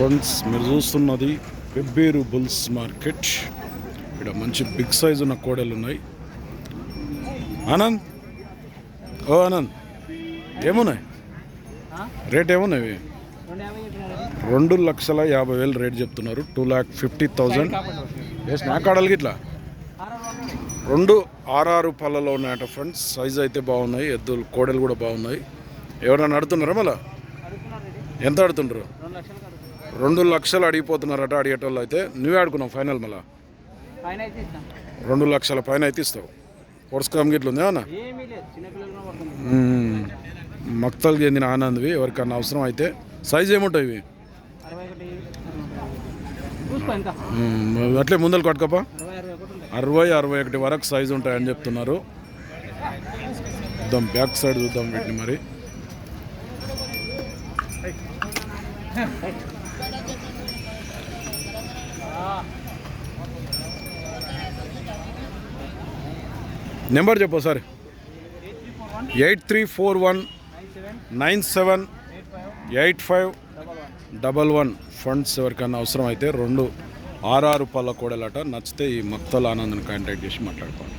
Friends మీరు చూస్తున్నది Pebbair bulls market. ఇక్కడ మంచి బిగ్ సైజ్ ఉన్న కోడలు ఉన్నాయి. ఆనంద్? ఓ ఆనంద్ ఏమున్నాయి? రేట్ ఏమున్నాయి? రెండు లక్షల యాభై వేలు రేట్ చెప్తున్నారు. Two lakh fifty thousand. Yes నా కాడలకి ఇట్లా. రెండు ఆరారు పళ్ళలో ఉన్నాయట ఫ్రెండ్స్. సైజ్ అయితే బాగున్నాయి. ఎద్దులు కోడలు కూడా బాగున్నాయి. ఎవరైనా అడుతున్నారా మళ్ళా? ఎంత అడుతుండ్రు రెండు లక్షలు అడిగిపోతున్నారట అడిగేటోళ్ళు అయితే నువ్వే ఆడుకున్నావు ఫైనల్ మళ్ళా. రెండు లక్షల పైన అయితే ఇస్తావు. పొడుచుకామ్ గిట్లు ఉంది పడుతుంది మక్తలు చెందిన ఆనంద్వి ఎవరికన్నా అవసరం అయితే సైజ్ ఏముంటాయి ఇవి? అట్లే ముందలు కట్టుకోపా? అరవై అరవై ఒకటి ఉంటాయి అరవై అరవై ఒకటి వరకు సైజు ఉంటాయని చెప్తున్నారు. చూద్దాం బ్యాక్ సైడ్ చూద్దాం వీటిని మరి. నెంబర్ చెప్పు sir. Eight three four one nine seven eight five double one. Funds ఎవరికైనా అవసరం అయితే రెండు ఆరారు పళ్ళ కూడలట నచ్చితే ఈ మక్తల్ ఆనంద్ని కాంటాక్ట్ చేసి మాట్లాడుకోండి.